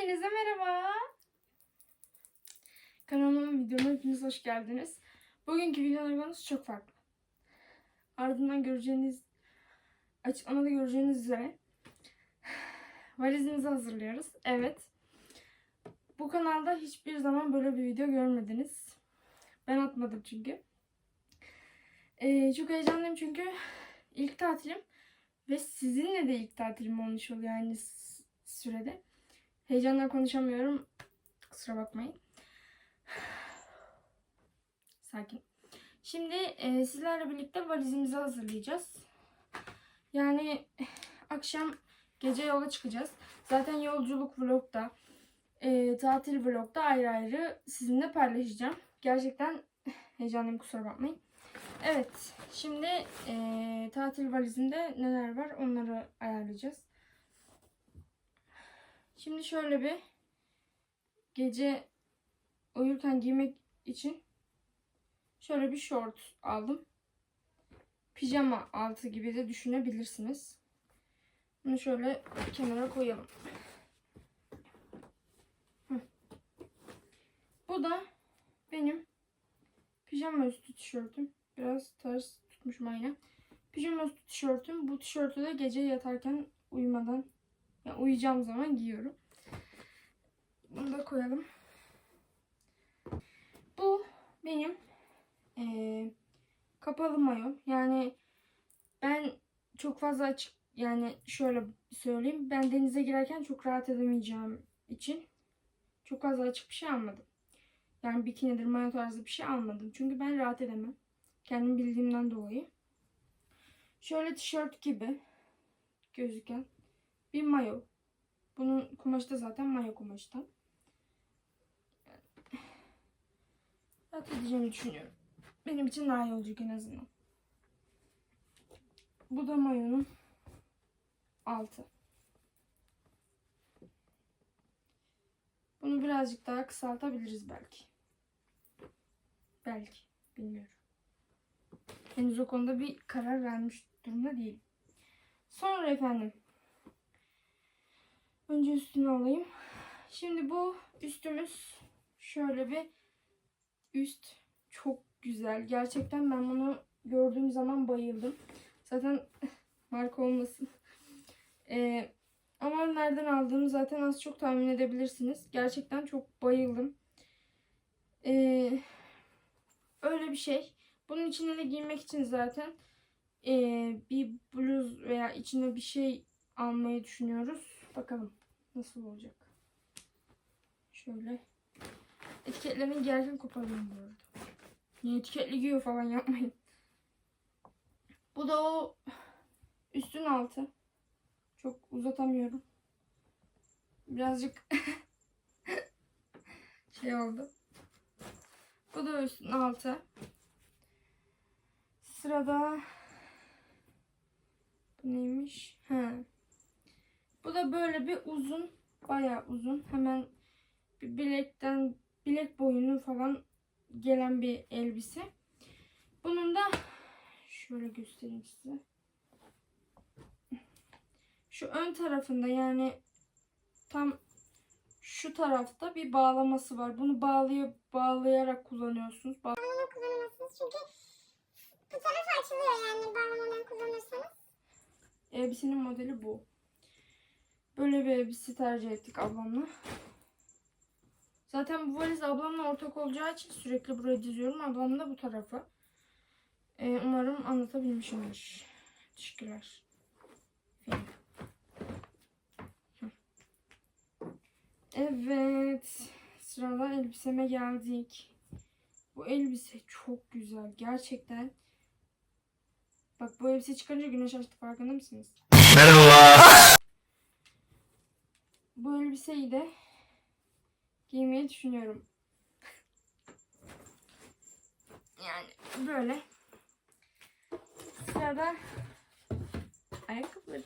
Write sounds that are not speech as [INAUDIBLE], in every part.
Hepinize merhaba. Kanalıma videoma hepiniz hoş geldiniz. Bugünkü videolarımız çok farklı. Ardından göreceğiniz, açıklamada göreceğiniz üzere valizimizi hazırlıyoruz. Evet. Bu kanalda hiçbir zaman böyle bir video görmediniz. Ben atmadım çünkü. Ee, çok heyecanlıyım çünkü ilk tatilim ve sizinle de ilk tatilim olmuş oluyor aynı sürede. Heyecanla konuşamıyorum. Kusura bakmayın. Sakin. Şimdi e, sizlerle birlikte valizimizi hazırlayacağız. Yani akşam gece yola çıkacağız. Zaten yolculuk vlogda, e, tatil vlogda ayrı ayrı sizinle paylaşacağım. Gerçekten heyecanlıyım kusura bakmayın. Evet, şimdi e, tatil valizinde neler var onları ayarlayacağız. Şimdi şöyle bir gece uyurken giymek için şöyle bir şort aldım. Pijama altı gibi de düşünebilirsiniz. Bunu şöyle kenara koyalım. Bu da benim pijama üstü tişörtüm. Biraz ters tutmuşum aynen. Pijama üstü tişörtüm. Bu tişörtü de gece yatarken uyumadan ya uyuyacağım zaman giyiyorum. Bunu da koyalım. Bu benim eee, kapalı mayo. Yani ben çok fazla açık yani şöyle söyleyeyim. Ben denize girerken çok rahat edemeyeceğim için çok fazla açık bir şey almadım. Yani bikinidir, mayo tarzı bir şey almadım. Çünkü ben rahat edemem. Kendim bildiğimden dolayı. Şöyle tişört gibi gözüken bir mayo. Bunun kumaşı da zaten mayo kumaştan. Rahat edeceğimi düşünüyorum. Benim için daha iyi olacak en azından. Bu da mayonun altı. Bunu birazcık daha kısaltabiliriz belki. Belki. Bilmiyorum. Henüz o konuda bir karar vermiş durumda değilim. Sonra efendim. Önce üstünü alayım. Şimdi bu üstümüz şöyle bir üst. Çok güzel. Gerçekten ben bunu gördüğüm zaman bayıldım. Zaten [LAUGHS] marka olmasın. Ee, ama nereden aldığımı zaten az çok tahmin edebilirsiniz. Gerçekten çok bayıldım. Ee, öyle bir şey. Bunun içine de giymek için zaten ee, bir bluz veya içine bir şey almayı düşünüyoruz. Bakalım nasıl olacak. Şöyle. Etiketlerini gerçekten koparıyorum bu arada. Niye etiketli giyiyor falan yapmayın. Bu da o üstün altı. Çok uzatamıyorum. Birazcık [LAUGHS] şey oldu. Bu da üstün altı. Sırada bu neymiş? Ha. Da böyle bir uzun, bayağı uzun. Hemen bir bilekten bilek boyunu falan gelen bir elbise. Bunun da şöyle göstereyim size. Şu ön tarafında yani tam şu tarafta bir bağlaması var. Bunu bağlaya bağlayarak kullanıyorsunuz. Ba- bağlama kullanamazsınız çünkü bu taraf açılıyor yani bağlamadan kullanırsanız. Elbisenin modeli bu. Böyle bir elbise tercih ettik ablamla. Zaten bu valiz ablamla ortak olacağı için sürekli buraya diziyorum. Ablam da bu tarafa. Ee, umarım anlatabilmişimdir. Teşekkürler. Evet. Sırada elbiseme geldik. Bu elbise çok güzel. Gerçekten. Bak bu elbise çıkarınca güneş açtı farkında mısınız? Bu elbiseyi de giymeyi düşünüyorum. Yani böyle. Sırada ayakkabıları.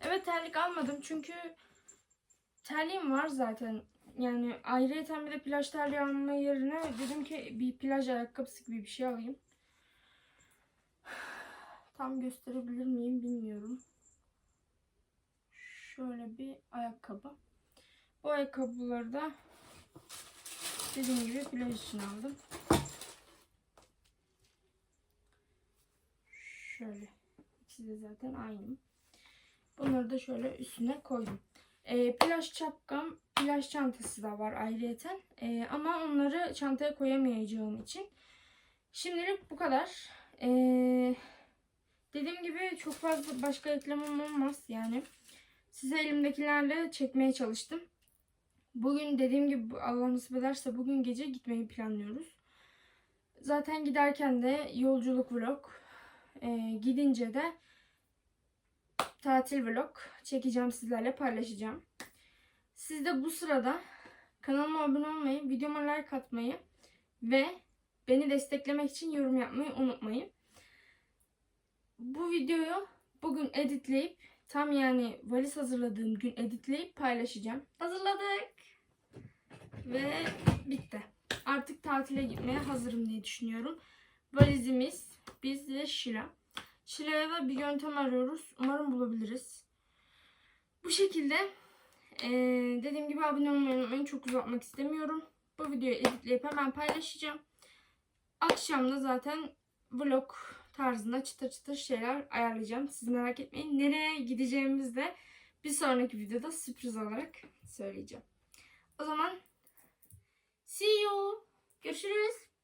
Evet terlik almadım çünkü terliğim var zaten. Yani ayrıyeten bir de plaj terliği alma yerine dedim ki bir plaj ayakkabısı gibi bir şey alayım. [SIGHS] Tam gösterebilir miyim bilmiyorum. Şöyle bir ayakkabı. Bu ayakkabıları da dediğim gibi plaj için aldım. Şöyle. İkisi de zaten aynı. Bunları da şöyle üstüne koydum. Ee, plaj çapkam, plaj çantası da var ayrıyeten. Ee, ama onları çantaya koyamayacağım için. Şimdilik bu kadar. Ee, dediğim gibi çok fazla başka eklemem olmaz yani. Size elimdekilerle çekmeye çalıştım. Bugün dediğim gibi Allah nasip ederse bugün gece gitmeyi planlıyoruz. Zaten giderken de yolculuk vlog, ee, gidince de tatil vlog çekeceğim sizlerle paylaşacağım. Siz de bu sırada kanalıma abone olmayı, videoma like atmayı ve beni desteklemek için yorum yapmayı unutmayın. Bu videoyu bugün editleyip tam yani valiz hazırladığım gün editleyip paylaşacağım. Hazırladık. Ve bitti. Artık tatile gitmeye hazırım diye düşünüyorum. Valizimiz biz ve Şila. Şila'ya da bir yöntem arıyoruz. Umarım bulabiliriz. Bu şekilde eee, dediğim gibi abone olmayı unutmayın. Çok uzatmak istemiyorum. Bu videoyu editleyip hemen paylaşacağım. Akşam da zaten vlog tarzında çıtır çıtır şeyler ayarlayacağım. Siz merak etmeyin. Nereye gideceğimizi de bir sonraki videoda sürpriz olarak söyleyeceğim. O zaman see you. Görüşürüz.